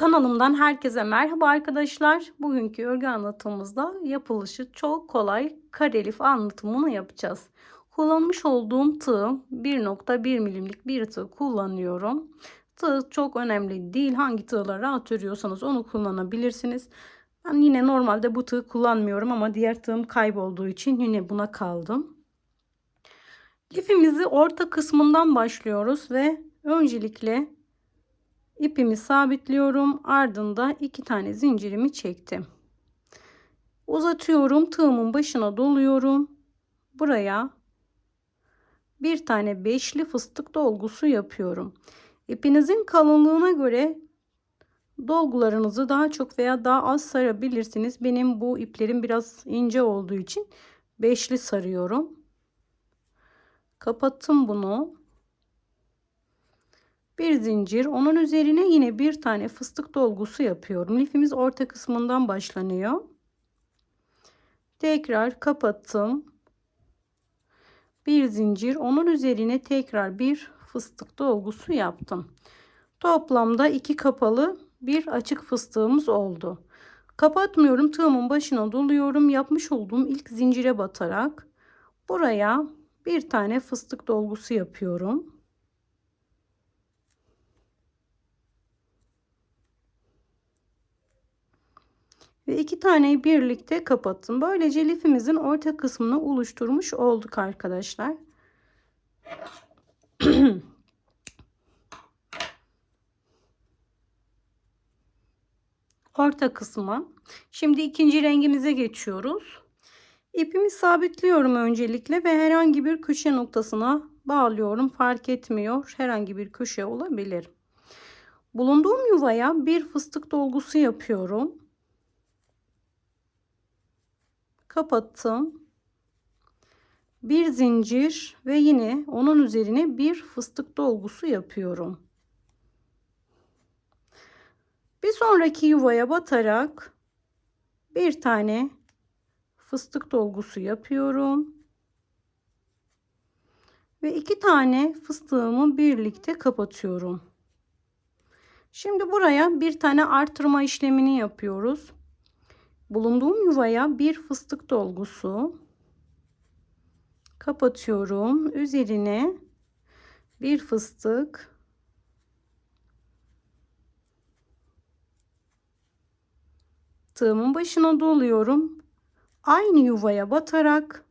Kanalımdan herkese merhaba arkadaşlar. Bugünkü örgü anlatımımızda yapılışı çok kolay karelif anlatımını yapacağız. Kullanmış olduğum tığ 1.1 milimlik bir tığ kullanıyorum. Tığ çok önemli değil. Hangi tığla rahat onu kullanabilirsiniz. Ben yine normalde bu tığ kullanmıyorum ama diğer tığım kaybolduğu için yine buna kaldım. Lifimizi orta kısmından başlıyoruz ve öncelikle ipimi sabitliyorum. Ardında iki tane zincirimi çektim. Uzatıyorum. Tığımın başına doluyorum. Buraya bir tane beşli fıstık dolgusu yapıyorum. İpinizin kalınlığına göre dolgularınızı daha çok veya daha az sarabilirsiniz. Benim bu iplerim biraz ince olduğu için beşli sarıyorum. Kapattım bunu bir zincir. Onun üzerine yine bir tane fıstık dolgusu yapıyorum. Lifimiz orta kısmından başlanıyor. Tekrar kapattım. Bir zincir. Onun üzerine tekrar bir fıstık dolgusu yaptım. Toplamda iki kapalı bir açık fıstığımız oldu. Kapatmıyorum. Tığımın başına doluyorum. Yapmış olduğum ilk zincire batarak buraya bir tane fıstık dolgusu yapıyorum ve iki taneyi birlikte kapattım. Böylece lifimizin orta kısmını oluşturmuş olduk arkadaşlar. orta kısma. Şimdi ikinci rengimize geçiyoruz. İpimi sabitliyorum öncelikle ve herhangi bir köşe noktasına bağlıyorum. Fark etmiyor. Herhangi bir köşe olabilir. Bulunduğum yuvaya bir fıstık dolgusu yapıyorum. Kapattım. Bir zincir ve yine onun üzerine bir fıstık dolgusu yapıyorum. Bir sonraki yuvaya batarak bir tane fıstık dolgusu yapıyorum. Ve iki tane fıstığımı birlikte kapatıyorum. Şimdi buraya bir tane artırma işlemini yapıyoruz bulunduğum yuvaya bir fıstık dolgusu kapatıyorum. Üzerine bir fıstık tığımın başına doluyorum. Aynı yuvaya batarak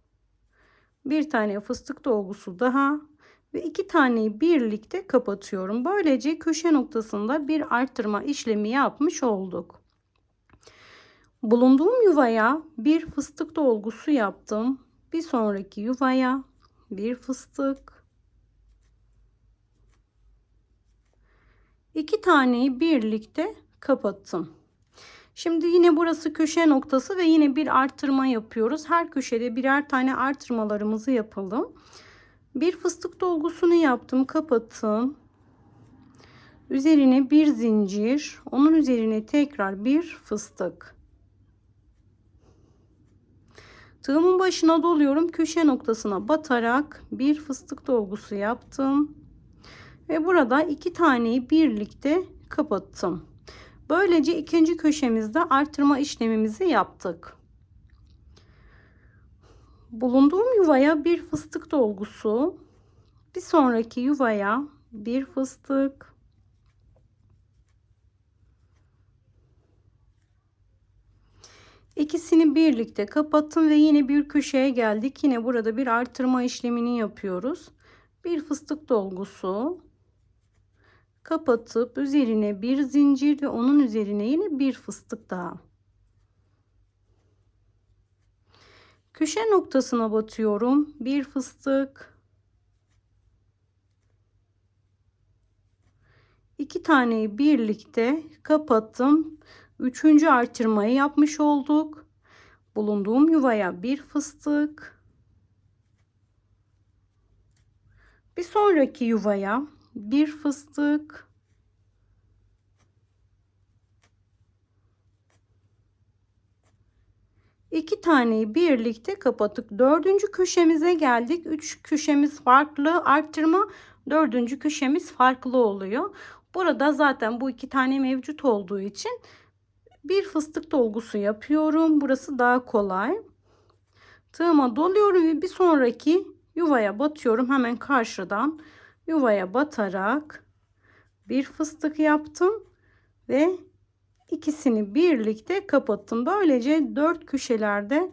bir tane fıstık dolgusu daha ve iki taneyi birlikte kapatıyorum. Böylece köşe noktasında bir arttırma işlemi yapmış olduk. Bulunduğum yuvaya bir fıstık dolgusu yaptım. Bir sonraki yuvaya bir fıstık. iki taneyi birlikte kapattım. Şimdi yine burası köşe noktası ve yine bir artırma yapıyoruz. Her köşede birer tane artırmalarımızı yapalım. Bir fıstık dolgusunu yaptım, kapattım. Üzerine bir zincir, onun üzerine tekrar bir fıstık. Tığımın başına doluyorum. Köşe noktasına batarak bir fıstık dolgusu yaptım. Ve burada iki taneyi birlikte kapattım. Böylece ikinci köşemizde artırma işlemimizi yaptık. Bulunduğum yuvaya bir fıstık dolgusu, bir sonraki yuvaya bir fıstık, İkisini birlikte kapattım ve yine bir köşeye geldik. Yine burada bir artırma işlemini yapıyoruz. Bir fıstık dolgusu kapatıp üzerine bir zincir ve onun üzerine yine bir fıstık daha. Köşe noktasına batıyorum. Bir fıstık. iki taneyi birlikte kapattım. Üçüncü artırmayı yapmış olduk. Bulunduğum yuvaya bir fıstık. Bir sonraki yuvaya bir fıstık. İki taneyi birlikte kapattık. Dördüncü köşemize geldik. Üç köşemiz farklı arttırma. Dördüncü köşemiz farklı oluyor. Burada zaten bu iki tane mevcut olduğu için bir fıstık dolgusu yapıyorum. Burası daha kolay. Tığıma doluyorum ve bir sonraki yuvaya batıyorum. Hemen karşıdan yuvaya batarak bir fıstık yaptım ve ikisini birlikte kapattım. Böylece dört köşelerde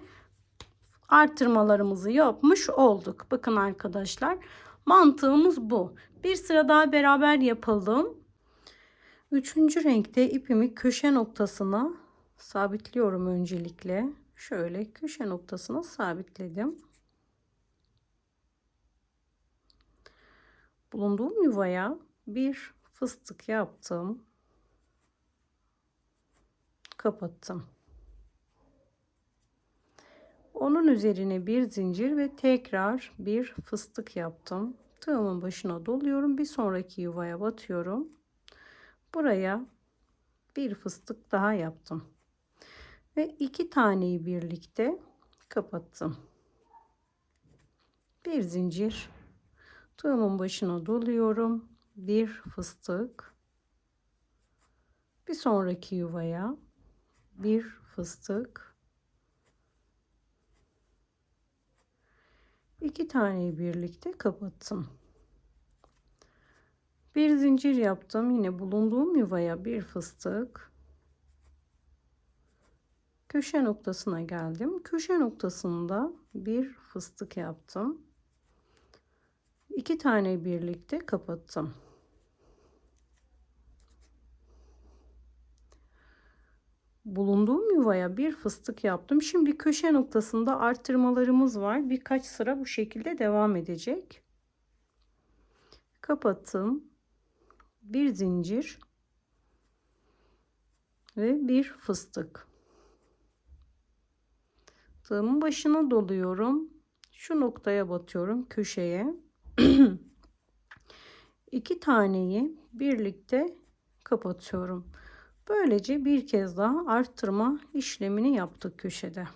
artırmalarımızı yapmış olduk. Bakın arkadaşlar mantığımız bu. Bir sıra daha beraber yapalım. Üçüncü renkte ipimi köşe noktasına sabitliyorum öncelikle. Şöyle köşe noktasına sabitledim. Bulunduğum yuvaya bir fıstık yaptım. Kapattım. Onun üzerine bir zincir ve tekrar bir fıstık yaptım. Tığımın başına doluyorum. Bir sonraki yuvaya batıyorum. Buraya bir fıstık daha yaptım. Ve iki taneyi birlikte kapattım. Bir zincir. Tığımın başına doluyorum. Bir fıstık. Bir sonraki yuvaya bir fıstık. iki taneyi birlikte kapattım. Bir zincir yaptım. Yine bulunduğum yuvaya bir fıstık. Köşe noktasına geldim. Köşe noktasında bir fıstık yaptım. İki tane birlikte kapattım. bulunduğum yuvaya bir fıstık yaptım. Şimdi köşe noktasında arttırmalarımız var. Birkaç sıra bu şekilde devam edecek. Kapattım. Bir zincir ve bir fıstık. Tığımın başına doluyorum. Şu noktaya batıyorum köşeye. iki taneyi birlikte kapatıyorum. Böylece bir kez daha arttırma işlemini yaptık köşede.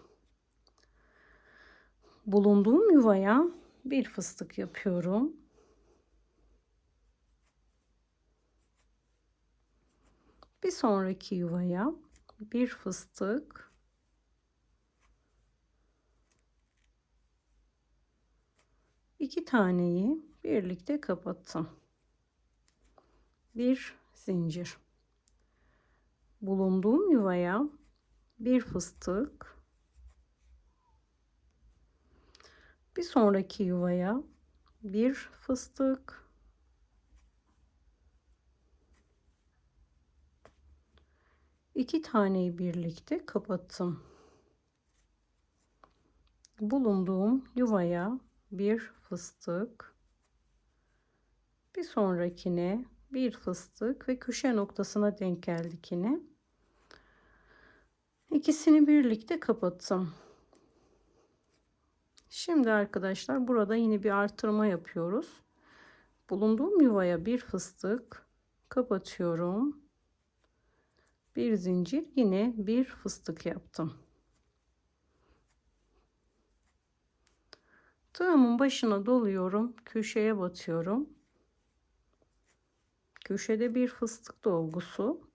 Bulunduğum yuvaya bir fıstık yapıyorum. Bir sonraki yuvaya bir fıstık. iki taneyi birlikte kapattım. Bir zincir bulunduğum yuvaya bir fıstık bir sonraki yuvaya bir fıstık iki taneyi birlikte kapattım bulunduğum yuvaya bir fıstık bir sonrakine bir fıstık ve köşe noktasına denk geldik yine İkisini birlikte kapattım. Şimdi arkadaşlar burada yine bir artırma yapıyoruz. Bulunduğum yuvaya bir fıstık kapatıyorum. Bir zincir yine bir fıstık yaptım. Tığımın başına doluyorum. Köşeye batıyorum. Köşede bir fıstık dolgusu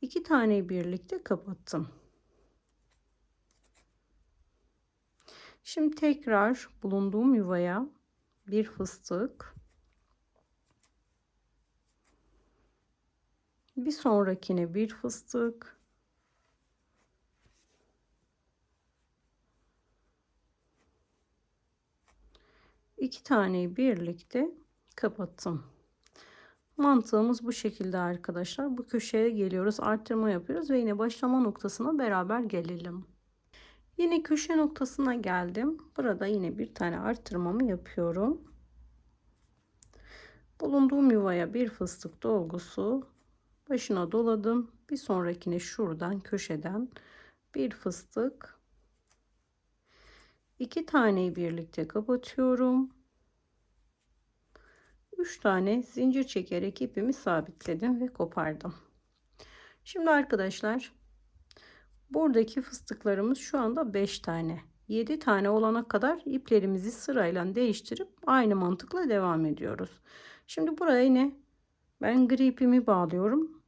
iki taneyi birlikte kapattım. Şimdi tekrar bulunduğum yuvaya bir fıstık bir sonrakine bir fıstık iki taneyi birlikte kapattım. Mantığımız bu şekilde arkadaşlar. Bu köşeye geliyoruz. Arttırma yapıyoruz ve yine başlama noktasına beraber gelelim. Yine köşe noktasına geldim. Burada yine bir tane arttırmamı yapıyorum. Bulunduğum yuvaya bir fıstık dolgusu başına doladım. Bir sonrakine şuradan köşeden bir fıstık iki taneyi birlikte kapatıyorum. 3 tane zincir çekerek ipimi sabitledim ve kopardım. Şimdi arkadaşlar buradaki fıstıklarımız şu anda 5 tane. 7 tane olana kadar iplerimizi sırayla değiştirip aynı mantıkla devam ediyoruz. Şimdi buraya yine Ben gri ipimi bağlıyorum.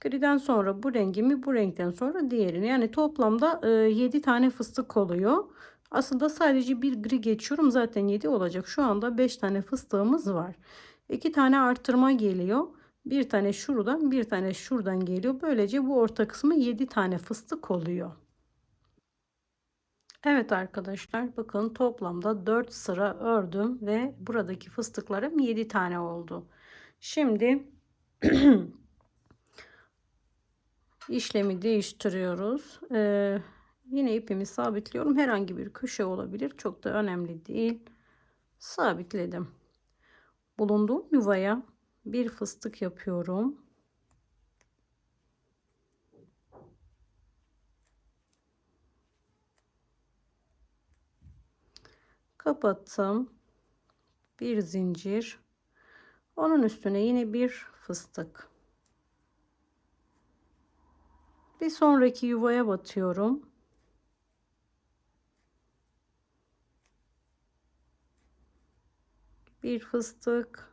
Griden sonra bu rengimi, bu renkten sonra diğerini. Yani toplamda e, 7 tane fıstık oluyor. Aslında sadece bir gri geçiyorum. Zaten 7 olacak. Şu anda 5 tane fıstığımız var. 2 tane artırma geliyor. Bir tane şuradan, bir tane şuradan geliyor. Böylece bu orta kısmı 7 tane fıstık oluyor. Evet arkadaşlar bakın toplamda 4 sıra ördüm ve buradaki fıstıklarım 7 tane oldu. Şimdi işlemi değiştiriyoruz. Ee, yine ipimi sabitliyorum. Herhangi bir köşe olabilir. Çok da önemli değil. Sabitledim. Bulunduğum yuvaya bir fıstık yapıyorum. Kapattım. Bir zincir. Onun üstüne yine bir fıstık. Bir sonraki yuvaya batıyorum. Bir fıstık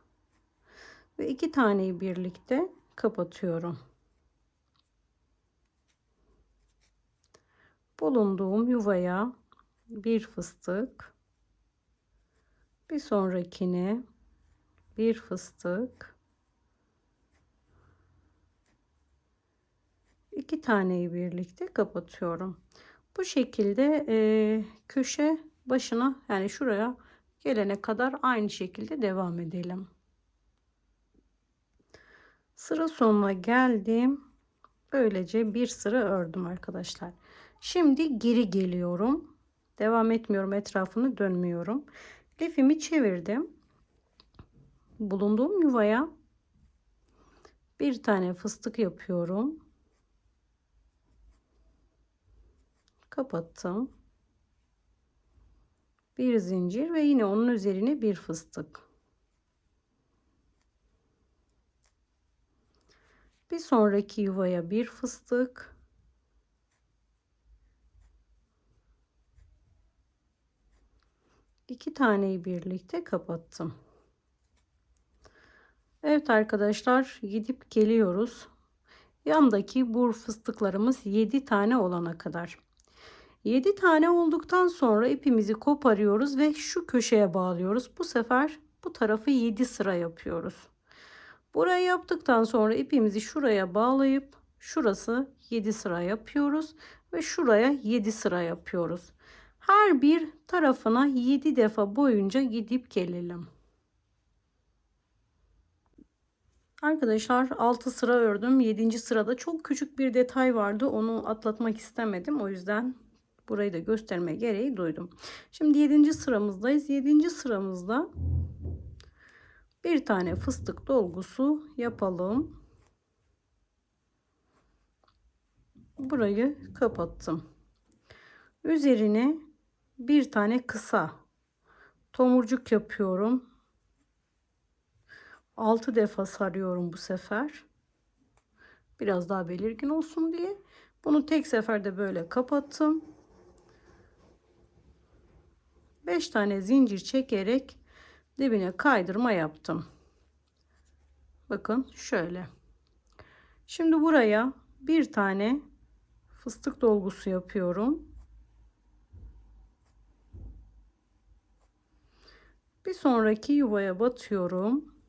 ve iki taneyi birlikte kapatıyorum. Bulunduğum yuvaya bir fıstık, bir sonrakine bir fıstık, iki taneyi birlikte kapatıyorum. Bu şekilde e, köşe başına yani şuraya gelene kadar aynı şekilde devam edelim. Sıra sonuna geldim. Böylece bir sıra ördüm arkadaşlar. Şimdi geri geliyorum. Devam etmiyorum. Etrafını dönmüyorum. Lifimi çevirdim. Bulunduğum yuvaya bir tane fıstık yapıyorum. Kapattım. Bir zincir ve yine onun üzerine bir fıstık. Bir sonraki yuvaya bir fıstık. iki taneyi birlikte kapattım. Evet arkadaşlar gidip geliyoruz. Yandaki bu fıstıklarımız 7 tane olana kadar. 7 tane olduktan sonra ipimizi koparıyoruz ve şu köşeye bağlıyoruz. Bu sefer bu tarafı 7 sıra yapıyoruz. Burayı yaptıktan sonra ipimizi şuraya bağlayıp şurası 7 sıra yapıyoruz ve şuraya 7 sıra yapıyoruz. Her bir tarafına 7 defa boyunca gidip gelelim. Arkadaşlar 6 sıra ördüm. 7. sırada çok küçük bir detay vardı. Onu atlatmak istemedim. O yüzden burayı da gösterme gereği duydum. Şimdi 7. sıramızdayız. 7. sıramızda bir tane fıstık dolgusu yapalım. Burayı kapattım. Üzerine bir tane kısa tomurcuk yapıyorum. 6 defa sarıyorum bu sefer. Biraz daha belirgin olsun diye. Bunu tek seferde böyle kapattım. 5 tane zincir çekerek dibine kaydırma yaptım. Bakın şöyle. Şimdi buraya bir tane fıstık dolgusu yapıyorum. Bir sonraki yuvaya batıyorum.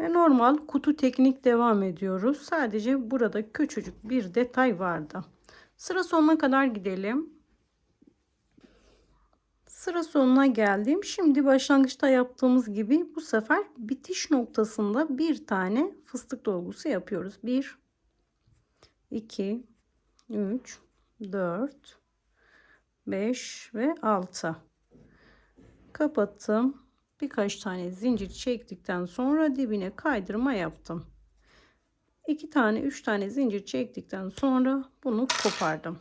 Ve normal kutu teknik devam ediyoruz. Sadece burada küçücük bir detay vardı. Sıra sonuna kadar gidelim. Sıra sonuna geldim. Şimdi başlangıçta yaptığımız gibi bu sefer bitiş noktasında bir tane fıstık dolgusu yapıyoruz. 1 2 3 4 5 ve 6 kapattım birkaç tane zincir çektikten sonra dibine kaydırma yaptım 2 tane 3 tane zincir çektikten sonra bunu kopardım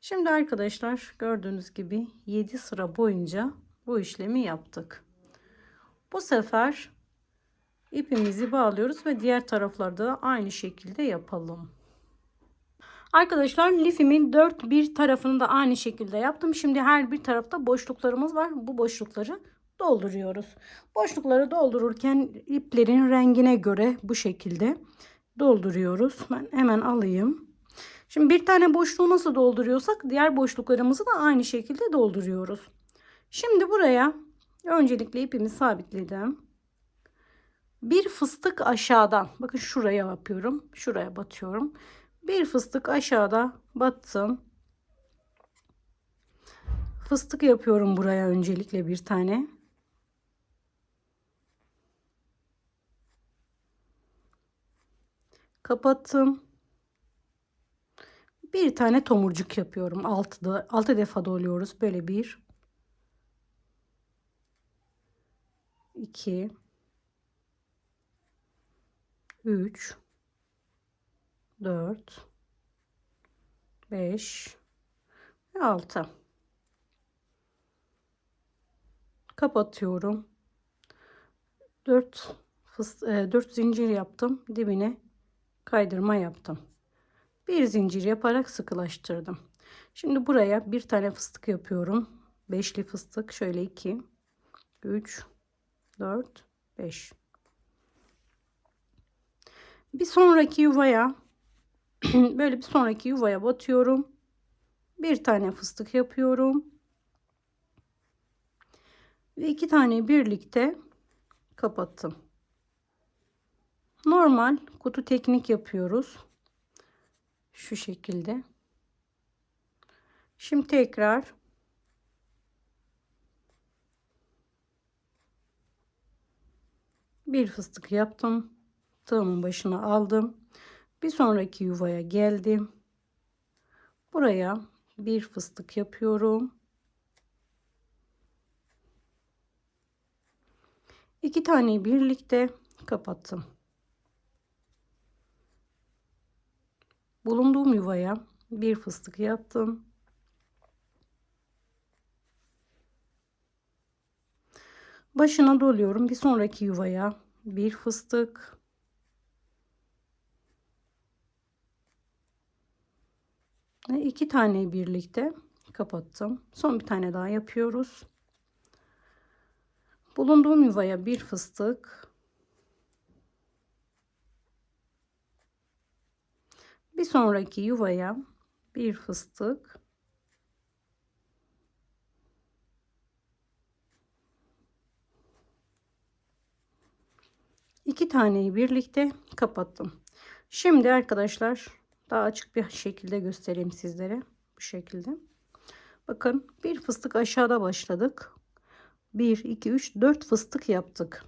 şimdi arkadaşlar gördüğünüz gibi 7 sıra boyunca bu işlemi yaptık bu sefer ipimizi bağlıyoruz ve diğer taraflarda da aynı şekilde yapalım Arkadaşlar lifimin dört bir tarafını da aynı şekilde yaptım. Şimdi her bir tarafta boşluklarımız var. Bu boşlukları dolduruyoruz. Boşlukları doldururken iplerin rengine göre bu şekilde dolduruyoruz. Ben hemen alayım. Şimdi bir tane boşluğu nasıl dolduruyorsak diğer boşluklarımızı da aynı şekilde dolduruyoruz. Şimdi buraya öncelikle ipimi sabitledim. Bir fıstık aşağıdan bakın şuraya yapıyorum. Şuraya batıyorum. Bir fıstık aşağıda battım. Fıstık yapıyorum buraya öncelikle bir tane. Kapattım. Bir tane tomurcuk yapıyorum. Altıda, altı defa doluyoruz. Böyle bir. iki, üç, dört, beş ve altı. Kapatıyorum. Dört, fıs, e, dört zincir yaptım. Dibine kaydırma yaptım. Bir zincir yaparak sıkılaştırdım. Şimdi buraya bir tane fıstık yapıyorum. Beşli fıstık. Şöyle 2, 3, 4, 5. Bir sonraki yuvaya böyle bir sonraki yuvaya batıyorum. Bir tane fıstık yapıyorum. Ve iki tane birlikte kapattım. Normal kutu teknik yapıyoruz. Şu şekilde. Şimdi tekrar bir fıstık yaptım. Tığımın başına aldım. Bir sonraki yuvaya geldim. Buraya bir fıstık yapıyorum. İki taneyi birlikte kapattım. Bulunduğum yuvaya bir fıstık yaptım. Başına doluyorum. Bir sonraki yuvaya bir fıstık. Ve iki taneyi birlikte kapattım. Son bir tane daha yapıyoruz. Bulunduğum yuvaya bir fıstık. Bir sonraki yuvaya bir fıstık. iki taneyi birlikte kapattım. Şimdi arkadaşlar daha açık bir şekilde göstereyim sizlere. Bu şekilde. Bakın bir fıstık aşağıda başladık. 1, 2, 3, 4 fıstık yaptık.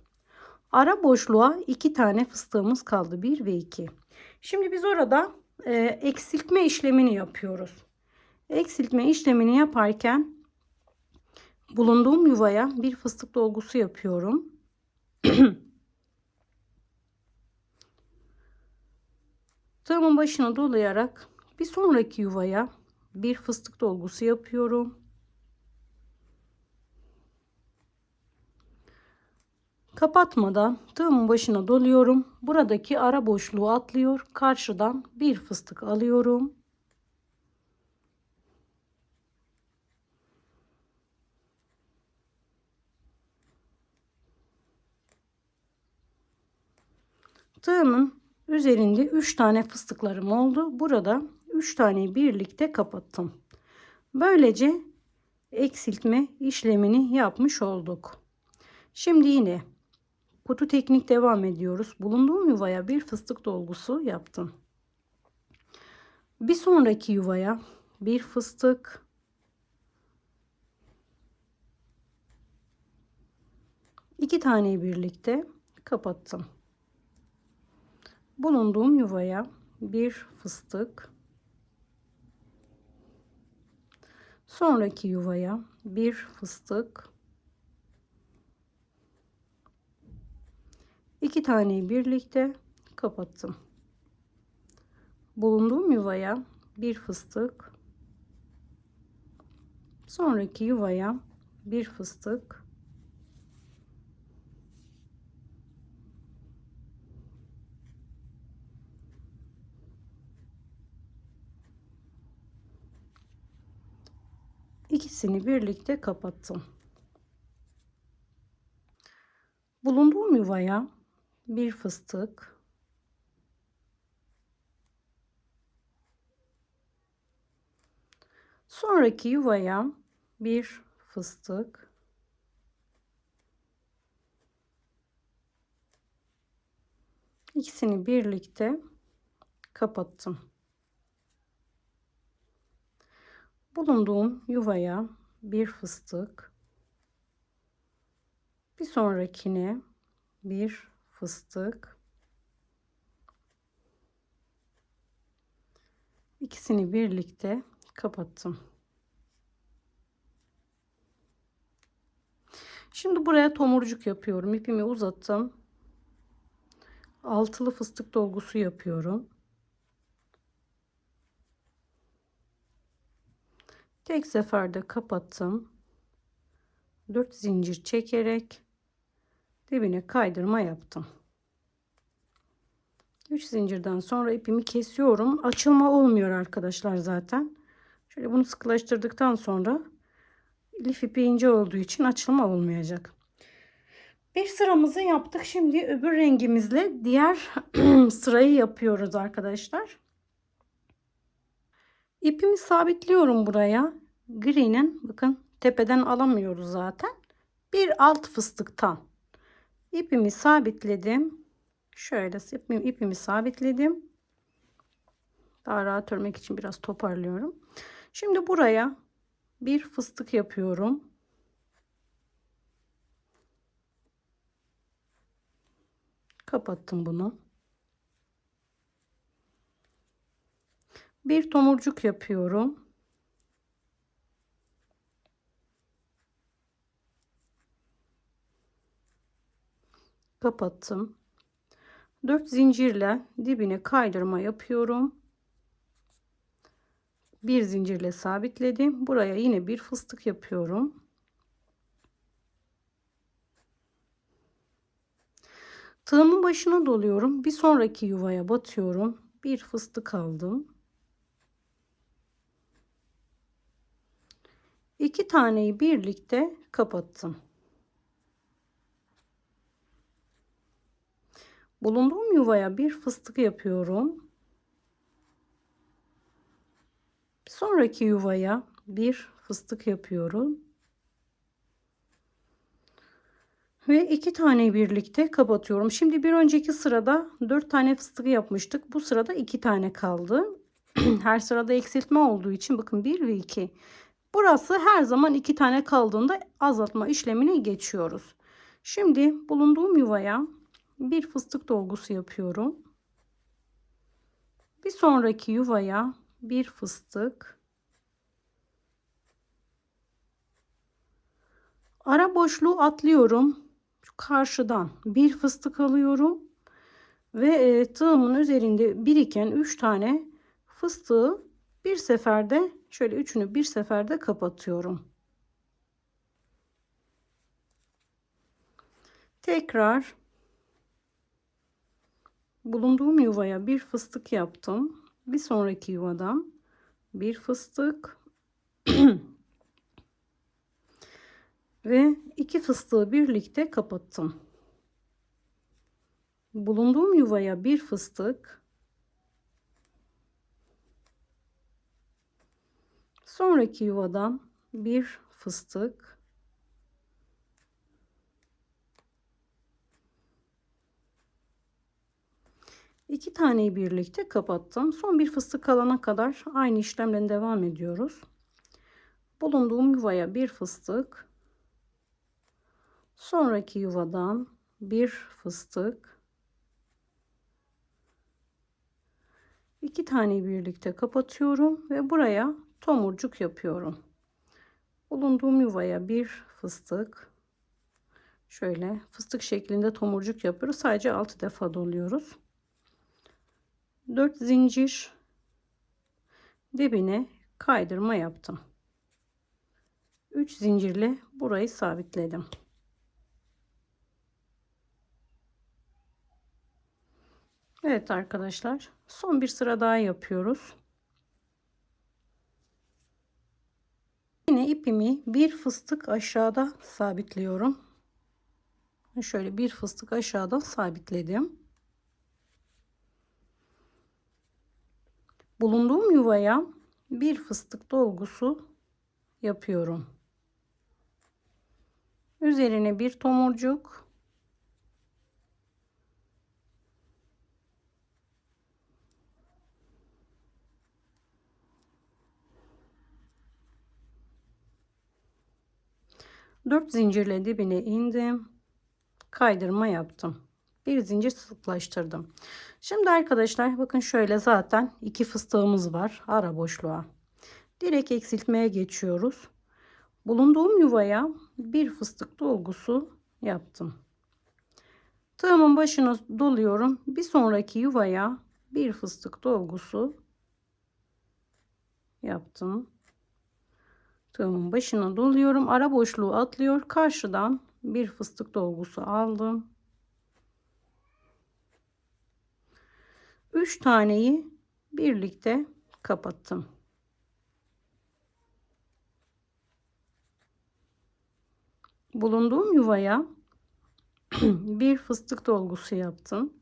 Ara boşluğa 2 tane fıstığımız kaldı. 1 ve 2. Şimdi biz orada e, eksiltme işlemini yapıyoruz. Eksiltme işlemini yaparken bulunduğum yuvaya bir fıstık dolgusu yapıyorum. Tığımın başına dolayarak bir sonraki yuvaya bir fıstık dolgusu yapıyorum. Kapatmadan tığımın başına doluyorum. Buradaki ara boşluğu atlıyor. Karşıdan bir fıstık alıyorum. Tığımın üzerinde 3 tane fıstıklarım oldu. Burada 3 tane birlikte kapattım. Böylece eksiltme işlemini yapmış olduk. Şimdi yine kutu teknik devam ediyoruz. Bulunduğum yuvaya bir fıstık dolgusu yaptım. Bir sonraki yuvaya bir fıstık iki taneyi birlikte kapattım bulunduğum yuvaya bir fıstık sonraki yuvaya bir fıstık İki taneyi birlikte kapattım. Bulunduğum yuvaya bir fıstık, sonraki yuvaya bir fıstık, ikisini birlikte kapattım. Bulunduğum yuvaya bir fıstık. Sonraki yuvaya bir fıstık. İkisini birlikte kapattım. Bulunduğum yuvaya bir fıstık. Bir sonrakine bir fıstık ikisini birlikte kapattım. Şimdi buraya tomurcuk yapıyorum. İpimi uzattım. Altılı fıstık dolgusu yapıyorum. Tek seferde kapattım. 4 zincir çekerek dibine kaydırma yaptım. 3 zincirden sonra ipimi kesiyorum. Açılma olmuyor arkadaşlar zaten. Şöyle bunu sıkılaştırdıktan sonra lif ipi ince olduğu için açılma olmayacak. Bir sıramızı yaptık. Şimdi öbür rengimizle diğer sırayı yapıyoruz arkadaşlar. İpimi sabitliyorum buraya. Gri'nin bakın tepeden alamıyoruz zaten. Bir alt fıstıktan ipimi sabitledim. Şöyle ipimi, ipimi sabitledim. Daha rahat örmek için biraz toparlıyorum. Şimdi buraya bir fıstık yapıyorum. Kapattım bunu. Bir tomurcuk yapıyorum. Kapattım. 4 zincirle dibine kaydırma yapıyorum. Bir zincirle sabitledim. Buraya yine bir fıstık yapıyorum. Tığımın başına doluyorum. Bir sonraki yuvaya batıyorum. Bir fıstık aldım. İki taneyi birlikte kapattım. Bulunduğum yuvaya bir fıstık yapıyorum. Sonraki yuvaya bir fıstık yapıyorum. Ve iki tane birlikte kapatıyorum. Şimdi bir önceki sırada dört tane fıstık yapmıştık. Bu sırada iki tane kaldı. Her sırada eksiltme olduğu için bakın bir ve iki. Burası her zaman iki tane kaldığında azaltma işlemine geçiyoruz. Şimdi bulunduğum yuvaya bir fıstık dolgusu yapıyorum. Bir sonraki yuvaya bir fıstık. Ara boşluğu atlıyorum. Şu karşıdan bir fıstık alıyorum. Ve e, tığımın üzerinde biriken 3 tane fıstığı bir seferde şöyle üçünü bir seferde kapatıyorum. Tekrar bulunduğum yuvaya bir fıstık yaptım. Bir sonraki yuvadan bir fıstık ve iki fıstığı birlikte kapattım. Bulunduğum yuvaya bir fıstık sonraki yuvadan bir fıstık iki taneyi birlikte kapattım. Son bir fıstık kalana kadar aynı işlemden devam ediyoruz. Bulunduğum yuvaya bir fıstık sonraki yuvadan bir fıstık iki tane birlikte kapatıyorum ve buraya tomurcuk yapıyorum. Bulunduğum yuvaya bir fıstık şöyle fıstık şeklinde tomurcuk yapıyoruz. Sadece 6 defa doluyoruz. 4 zincir dibine kaydırma yaptım. 3 zincirle burayı sabitledim. Evet arkadaşlar son bir sıra daha yapıyoruz. Yine ipimi bir fıstık aşağıda sabitliyorum. Şöyle bir fıstık aşağıdan sabitledim. Bulunduğum yuvaya bir fıstık dolgusu yapıyorum. Üzerine bir tomurcuk. Dört zincirle dibine indim. Kaydırma yaptım. Bir zincir sıklaştırdım. Şimdi arkadaşlar bakın şöyle zaten iki fıstığımız var ara boşluğa. Direkt eksiltmeye geçiyoruz. Bulunduğum yuvaya bir fıstık dolgusu yaptım. Tığımın başına doluyorum. Bir sonraki yuvaya bir fıstık dolgusu yaptım. Tığımın başına doluyorum. Ara boşluğu atlıyor. Karşıdan bir fıstık dolgusu aldım. 3 taneyi birlikte kapattım. Bulunduğum yuvaya bir fıstık dolgusu yaptım.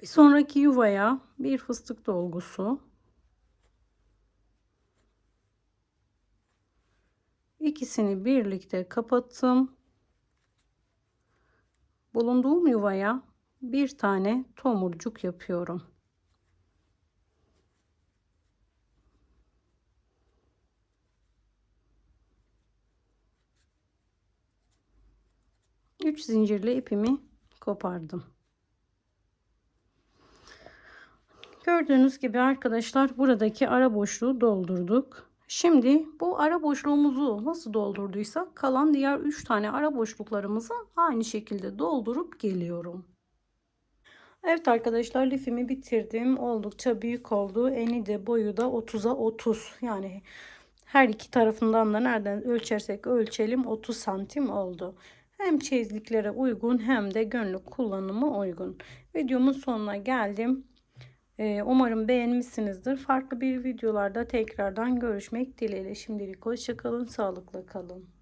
Bir sonraki yuvaya bir fıstık dolgusu. İkisini birlikte kapattım. Bulunduğum yuvaya bir tane tomurcuk yapıyorum. Üç zincirli ipimi kopardım. Gördüğünüz gibi arkadaşlar buradaki ara boşluğu doldurduk. Şimdi bu ara boşluğumuzu nasıl doldurduysak kalan diğer 3 tane ara boşluklarımızı aynı şekilde doldurup geliyorum. Evet arkadaşlar lifimi bitirdim. Oldukça büyük oldu. Eni de boyu da 30'a 30. Yani her iki tarafından da nereden ölçersek ölçelim 30 santim oldu. Hem çeyizliklere uygun hem de gönlük kullanıma uygun. Videomun sonuna geldim. Ee, umarım beğenmişsinizdir. Farklı bir videolarda tekrardan görüşmek dileğiyle. Şimdilik hoşçakalın, sağlıkla kalın.